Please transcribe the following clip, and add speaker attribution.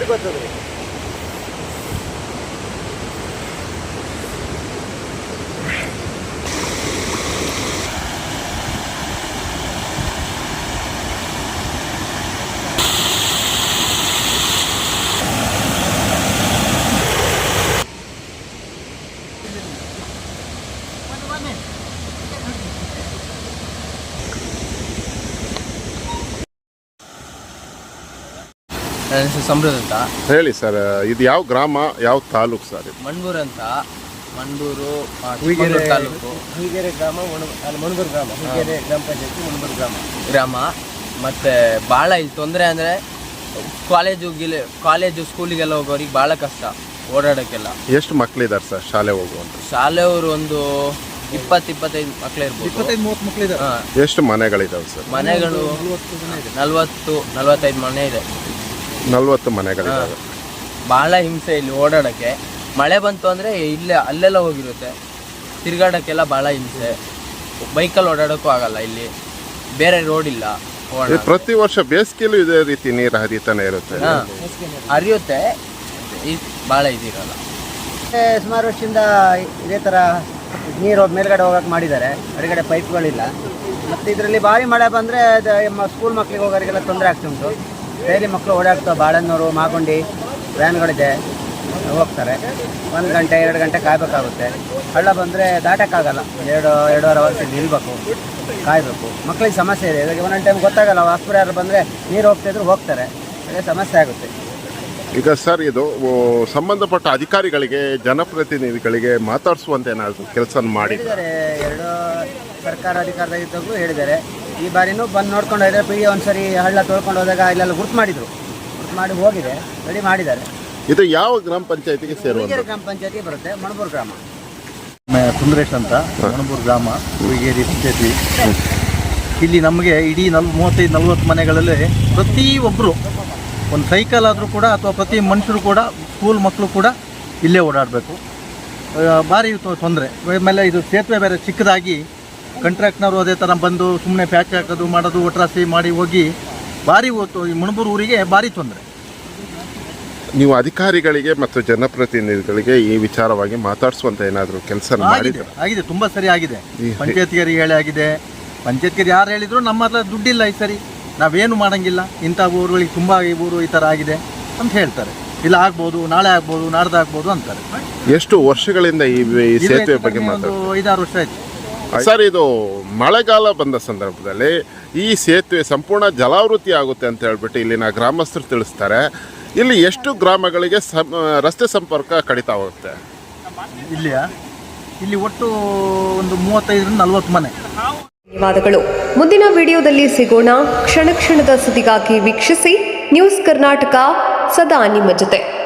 Speaker 1: frequentadores.
Speaker 2: ನನ್ನ ಹೆಸರು ಸಮೃದ್ಧ ಅಂತ.
Speaker 3: ಹೇಳಿ ಸರ್ ಇದು ಯಾವ ಗ್ರಾಮ ಯಾವ ತಾಲೂಕು ಸರ್ ಇದು?
Speaker 2: ಮಣ್ಬೂರು ಅಂತ. ಮಂಡೂರು ಆ,
Speaker 1: ಹುಯಿಗೆರೆ
Speaker 2: ಚಿಕ್ಕಮಗಳೂರು ತಾಲೂಕು.
Speaker 1: ಹುಯಿಗೆರೆ ಗ್ರಾಮ ಒಣ ಅಲ್ಲಿ ಮಣಬೂರು ಗ್ರಾಮ. ಹುಯಿಗೆರೆ ಗ್ರಾಮ ಪಂಚಾಯತಿ ಮಣಬೂರು ಗ್ರಾಮ.
Speaker 2: ಗ್ರಾಮ. ಮತ್ತೆ ಭಾಳ ಇಲ್ಲಿ ತೊಂದರೆ ಅಂದರೆ ಕಾಲೇಜು ಗಿಲೆ ಕಾಲೇಜು ಸ್ಕೂಲಿಗೆಲ್ಲ ಹೋಗೋರಿಗೆ ಭಾಳ ಕಷ್ಟ ಓಡಾಡೋಕ್ಕೆಲ್ಲ.
Speaker 3: ಎಷ್ಟು ಮಕ್ಕಳಿದ್ದಾರೆ ಸರ್ ಶಾಲೆ ಹೋಗುವಂತ?
Speaker 2: ಶಾಲೆಯವರು ಒಂದು ಇಪ್ಪತ್ತು ಇಪ್ಪತ್ತೈದು ಮಕ್ಕಳು ಇರ್ಬೋದು.
Speaker 1: ಇಪ್ಪತ್ತೈದು ಮೂವತ್ತು ಮಕ್ಕಳಿದ್ದಾರೆ
Speaker 2: ಹಾ.
Speaker 3: ಎಷ್ಟು ಮನೆಗಳಿದಾವೆ ಸರ್?
Speaker 2: ಮನೆಗಳು ನಲ್ವತ್ತು ನಲವತ್ತೈದು ಮನೆ ಇದೆ.
Speaker 3: ನಲ್ವತ್ತು ಮನೆಗಳಿದಾವೆ
Speaker 2: ಭಾಳ ಹಿಂಸೆ ಇಲ್ಲಿ ಓಡಾಡೋಕ್ಕೆ. ಮಳೆ ಬಂತು ಅಂದರೆ ಇಲ್ಲೇ ಅಲ್ಲೆಲ್ಲ ಹೋಗಿರುತ್ತೆ. ತಿರ್ಗಾಡೋಕ್ಕೆಲ್ಲ ಭಾಳ ಹಿಂಸೆ. ಬೈಕಲ್ಲಿ ಓಡಾಡೋಕ್ಕೂ ಆಗಲ್ಲ ಇಲ್ಲಿ. ಬೇರೆ ರೋಡ್ ಇಲ್ಲ
Speaker 3: ಇದು ಪ್ರತಿ ವರ್ಷ ಬೇಸಿಗೆಯಲ್ಲೂ ಇದೇ ರೀತಿ ನೀರು ಹರಿತಾನೆ ಇರುತ್ತೆ
Speaker 2: ಹಾಂ. ಹರಿಯುತ್ತೆ. ಈ ಭಾಳ ಇದಿರಲ್ಲ.
Speaker 1: ಮತ್ತೆ ಸುಮಾರು ವರ್ಷದಿಂದ ಇದೇ ಥರ ನೀರು ಮೇಲ್ಗಡೆ ಹೋಗಕ್ಕೆ ಮಾಡಿದ್ದಾರೆ. ಹೊರಗಡೆ ಪೈಪ್ಗಳಿಲ್ಲ. ಮತ್ತು ಇದರಲ್ಲಿ ಭಾರಿ ಮಳೆ ಬಂದರೆ ಸ್ಕೂಲ್ ಮಕ್ಳಿಗೆ ಹೋಗೋರಿಗೆಲ್ಲ ತೊಂದರೆ ಆಗ್ತುಂಟು ಡೈಲಿ ಮಕ್ಕಳು ಓಡಾಡ್ತಾವೆ ಬಾಳೆನ್ನೂರು ಮಾಗುಂಡಿ ವ್ಯಾನ್ಗಳಿದೆ ಹೋಗ್ತಾರೆ. ಒಂದು ಗಂಟೆ ಎರಡು ಗಂಟೆ ಕಾಯಬೇಕಾಗುತ್ತೆ. ಹಳ್ಳ ಬಂದರೆ ದಾಟೋಕ್ಕಾಗಲ್ಲ. ಎರಡು ಎರಡೂವರೆ ವರ್ಷ ನಿಲ್ಬೇಕು ಕಾಯಬೇಕು. ಮಕ್ಕಳಿಗೆ ಸಮಸ್ಯೆ ಇದೆ. ಇವಾಗ ಒಂದೊಂದು ಟೈಮ್ ಗೊತ್ತಾಗಲ್ಲ ಆಸ್ಪತ್ರೆ ಯಾರು ಬಂದರೆ ನೀರು ಹೋಗ್ತಿದ್ರು ಹೋಗ್ತಾರೆ. ಅದೇ ಸಮಸ್ಯೆ ಆಗುತ್ತೆ.
Speaker 3: ಈಗ ಸರ್ ಇದು ಸಂಬಂಧಪಟ್ಟ ಅಧಿಕಾರಿಗಳಿಗೆ ಜನಪ್ರತಿನಿಧಿಗಳಿಗೆ ಮಾತಾಡಿಸುವಂತೆ ಏನಾದರೂ ಕೆಲಸ
Speaker 1: ಮಾಡಿದ್ದಾರೆ ಎರಡು ಸರ್ಕಾರ ಅಧಿಕಾರದಾಗಿದ್ದಾಗೂ ಹೇಳಿದ್ದಾರೆ. ಈ ಬಾರಿನೂ ಬಂದು ನೋಡ್ಕೊಂಡು ಹೋದ್ರೆ ಪಿ ಒಂದ್ಸರಿ ಹಳ್ಳ ತೊಳ್ಕೊಂಡು ಹೋದಾಗ ಇಲ್ಲೆಲ್ಲ ಗುರ್ತು ಮಾಡಿದ್ರು. ಗುರ್ತು ಮಾಡಿ ಹೋಗಿದೆ ರೆಡಿ ಮಾಡಿದ್ದಾರೆ.
Speaker 3: ಇದು ಯಾವ ಗ್ರಾಮ ಪಂಚಾಯತಿಗೆ
Speaker 1: ಸೇರುವ ಗ್ರಾಮ ಪಂಚಾಯತಿ ಬರುತ್ತೆ ಮಣಬೂರು ಗ್ರಾಮ.
Speaker 4: ಸುಂದರೇಶ್ ಅಂತ ಮಣಬೂರು ಗ್ರಾಮ ಹುಯಿಗೇರಿ ಪಂಚಾಯತಿ. ಇಲ್ಲಿ ನಮಗೆ ಇಡೀ ನಲ್ ಮೂವತ್ತೈದು ನಲ್ವತ್ತು ಮನೆಗಳಲ್ಲಿ ಪ್ರತಿ ಒಬ್ಬರು ಒಂದು ಸೈಕಲ್ ಆದರೂ ಕೂಡ ಅಥವಾ ಪ್ರತಿ ಮನುಷ್ಯರು ಕೂಡ ಸ್ಕೂಲ್ ಮಕ್ಕಳು ಕೂಡ ಇಲ್ಲೇ ಓಡಾಡಬೇಕು. ಭಾರಿ ತೊಂದರೆ. ಆಮೇಲೆ ಇದು ಸೇತುವೆ ಬೇರೆ ಚಿಕ್ಕದಾಗಿ ಕಂಟ್ರಾಕ್ಟ್ನವರು ಅದೇ ಥರ ಬಂದು ಸುಮ್ಮನೆ ಪ್ಯಾಚ್ ಹಾಕೋದು ಮಾಡೋದು ಒಟ್ರಾಸಿ ಮಾಡಿ ಹೋಗಿ ಭಾರಿ ಹೊತ್ತು ಈ ಮಣಬೂರು ಊರಿಗೆ ಭಾರಿ ತೊಂದರೆ.
Speaker 3: ನೀವು ಅಧಿಕಾರಿಗಳಿಗೆ ಮತ್ತು ಜನಪ್ರತಿನಿಧಿಗಳಿಗೆ ಈ ವಿಚಾರವಾಗಿ ಮಾತಾಡಿಸುವಂತ ಏನಾದರೂ ಕೆಲಸ
Speaker 4: ಆಗಿದೆ ಆಗಿದೆ. ತುಂಬ ಸರಿ ಆಗಿದೆ. ಪಂಚಾಯತ್ಗರಿಗೆ ಹೇಳಿ ಆಗಿದೆ. ಪಂಚಾಯತ್ಗರಿಗೆ ಯಾರು ಹೇಳಿದ್ರು ನಮ್ಮ ಹತ್ರ ದುಡ್ಡಿಲ್ಲ ಈ ಸರಿ. ನಾವೇನು ಮಾಡಂಗಿಲ್ಲ. ಇಂಥ ಊರುಗಳಿಗೆ ತುಂಬ ಈ ಊರು ಈ ಥರ ಆಗಿದೆ ಅಂತ ಹೇಳ್ತಾರೆ. ಇಲ್ಲ ಆಗ್ಬೋದು ನಾಳೆ ಆಗ್ಬೋದು ನಾಡ್ದು ಆಗ್ಬೋದು ಅಂತಾರೆ.
Speaker 3: ಎಷ್ಟು ವರ್ಷಗಳಿಂದ ಈ ಸೇತುವೆ ಬಗ್ಗೆ
Speaker 4: ಒಂದು ಐದಾರು ವರ್ಷ ಆಯ್ತು.
Speaker 3: ಸರ್ ಇದು ಮಳೆಗಾಲ ಬಂದ ಸಂದರ್ಭದಲ್ಲಿ ಈ ಸೇತುವೆ ಸಂಪೂರ್ಣ ಜಲಾವೃತಿ ಆಗುತ್ತೆ ಅಂತ ಹೇಳ್ಬಿಟ್ಟು ಇಲ್ಲಿನ ಗ್ರಾಮಸ್ಥರು ತಿಳಿಸ್ತಾರೆ. ಇಲ್ಲಿ ಎಷ್ಟು ಗ್ರಾಮಗಳಿಗೆ ಸಂ- ರಸ್ತೆ ಸಂಪರ್ಕ ಕಡಿತ ಹೋಗುತ್ತೆ
Speaker 4: ಇಲ್ಲಿಯ? ಇಲ್ಲಿ ಒಟ್ಟು ಒಂದು ಮೂವತ್ತೈದರಿಂದ ನಲವತ್ತು ಮನೆ.
Speaker 5: ಧನ್ಯವಾದಗಳು. ಮುಂದಿನ ವಿಡಿಯೋದಲ್ಲಿ ಸಿಗೋಣ. ಕ್ಷಣ ಕ್ಷಣದ ಸುದ್ದಿಗಾಗಿ ವೀಕ್ಷಿಸಿ. ನ್ಯೂಸ್ ಕರ್ನಾಟಕ ಸದಾ ನಿಮ್ಮ ಜೊತೆ.